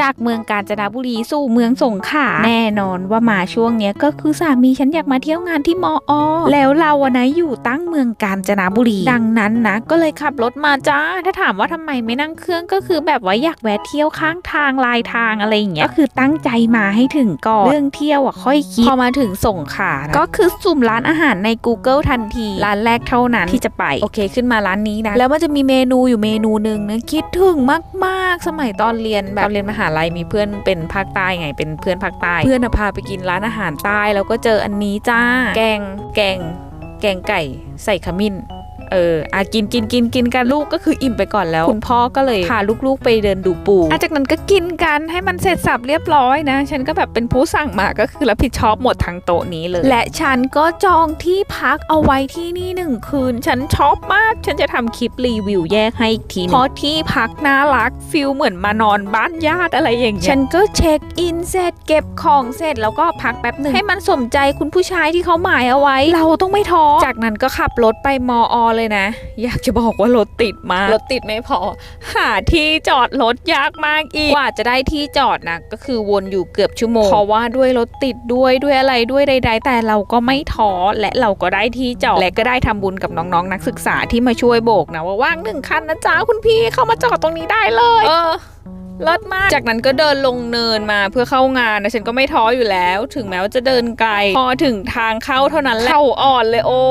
จากเมืองกาญจนบุรีสู่เมืองสงขลาแน่นอนว่ามาช่วงเนี้ยก็คือสามีฉันอยากมาเที่ยวงานที่มออแล้วเราอะนะอยู่ตั้งเมืองกาญจนบุรี ดังนั้นนะก็เลยขับรถมาจ้า ถ้าถามว่าทำไมไม่นั่งเครื่องก็คือแบบว่าอยากแวะเที่ยวข้างทางลายทางอะไรอย่างเงี้ยก็คือตั้งใจมาให้ถึงก่อนเรื่องเที่ยวอะค่อยคิดพอมาถึงสงขลานะก็คือสุ่มร้านอาหารใน Google ทันทีร้านแรกเท่านั้นที่จะไปโอเคขึ้นมาร้านนี้นะแล้วมันจะมีเมนูอยู่เมนูหนึ่งนะคิดถึงมาก ๆ สมัยตอนเรียนแบบเรียนมหาลัยมีเพื่อนเป็นภาคใต้ไงเป็นเพื่อนภาคใต้ เพื่อนพาไปกินร้านอาหารใต้แล้วก็เจออันนี้จ้า แกงแกง แกงไก่ใส่ขมิ้น เอออากินกินกินกินกันลูกก็คืออิ่มไปก่อนแล้ว คุณพ่อก็เลยพาลูกๆไปเดินดูปูอะจากนั้นก็กินกันให้มันเสร็จสับเรียบร้อยนะ ฉันก็แบบเป็นผู้สั่งมาก็คือรับผิดชอบหมดทั้งโต๊ะนี้เลย และฉันก็จองที่พักเอาไว้ที่นี่หนึ่งคืน ฉันชอบมาก ฉันจะทำคลิปรีวิวแยกให้อีกทีนึงเพราะที่พักน่ารักฟิลเหมือนมานอนบ้านญาติอะไรอย่างเงี้ยฉันก็เช็คอินเสร็จเก็บของเสร็จแล้วก็พักแป๊บหนึ่งให้มันสมใจคุณผู้ชายที่เขาหมายเอาไว้ เราต้องไม่ท้อจากนั้นก็ขับรถไปมออเลยนะ อยากจะบอกว่ารถติดมากรถติดไม่พอ หาที่จอดรถยากมากอีกกว่าจะได้ที่จอดนะก็คือวนอยู่เกือบชั่วโมงเพราะว่าด้วยรถติดด้วยด้วยอะไรด้วยใด ๆ แต่เราก็ไม่ท้อและเราก็ได้ที่จอดและก็ได้ทำบุญกับน้องๆ นักศึกษาที่มาช่วยโบกนะว่าว่างหนึ่งคันนะจ๊ะคุณพี่เข้ามาจอดตรงนี้ได้เลย เออ เลิศมาก จากนั้นก็เดินลงเนินมาเพื่อเข้างานนะฉันก็ไม่ท้ออยู่แล้ว ถึงแม้ว่าจะเดินไกล พอถึงทางเข้าเท่านั้นแหละเข้าอ่อนเลยโอ้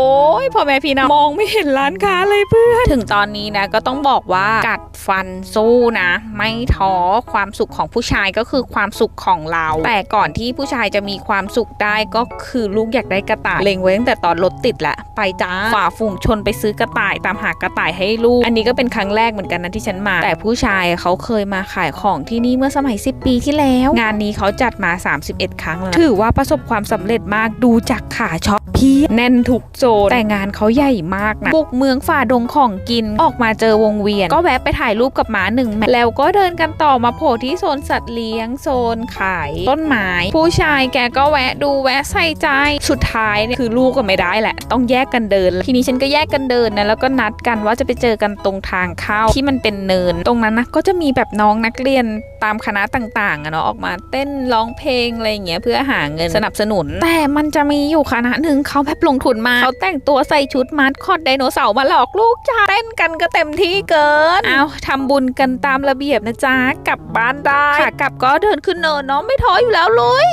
ยพ่อแม่พี่น้องมองไม่เห็นร้านค้าเลยเพื่อนถึงตอนนี้นะก็ต้องบอกว่ากัดฟันสู้นะ ไม่ท้อความสุขของผู้ชายก็คือความสุขของเรา แต่ก่อนที่ผู้ชายจะมีความสุขได้ก็คือลูกอยากได้กระต่ายเล็งไว้ตั้งแต่ตอนรถติดแหละไปจ้าฝ่าฝูงชนไปซื้อกระต่ายตามหากระต่ายให้ลูก อันนี้ก็เป็นครั้งแรกเหมือนกันนะที่ฉันมา แต่ผู้ชายเขาเคยมาขายของที่นี่เมื่อสมัย 10 ปีที่แล้ว งานนี้เขาจัดมา 31 ครั้งแล้ว ถือว่าประสบความสำเร็จมากดูจากขาช็อป พีบแน่นทุกโซนแต่งานเขาใหญ่มากนะบุกเมืองฝ่าดงของกินออกมาเจอวงเวียน ก็แวะไปถ่ายรูปกับหมาหนึ่งแมตช์แล้วก็เดินกันต่อมาโผล่ที่โซนสัตว์เลี้ยงโซนขายต้นไม้ผู้ชายแกก็แวะดูแวะใส่ใจสุดท้ายเนี่ยคือลูกก็ไม่ได้แหละ ต้องแยกกันเดิน ทีนี้ฉันก็แยกกันเดินนะแล้วก็นัดกันว่าจะไปเจอกันตรงทางเข้าที่มันเป็นเนิน ตรงนั้นนะก็จะมีแบบน้องนักเรียนตามคณะต่างๆอะเนาะออกมาเต้นร้องเพลงอะไรอย่างเงี้ยเพื่อหาเงินสนับสนุน แต่มันจะมีอยู่คณะหนึ่งเขาแบบลงทุนมาเขาแต่งตัวใส่ชุดมัดคอดไดโนเสาร์มาหลอกลูกจ้าเต้นกันก็เต็มที่เกินเอาทำบุญกันตามระเบียบนะจ๊ะกลับบ้านได้ค่ะกลับก็เดินขึ้นเนินเนาะไม่ท้ออยู่แล้วเลย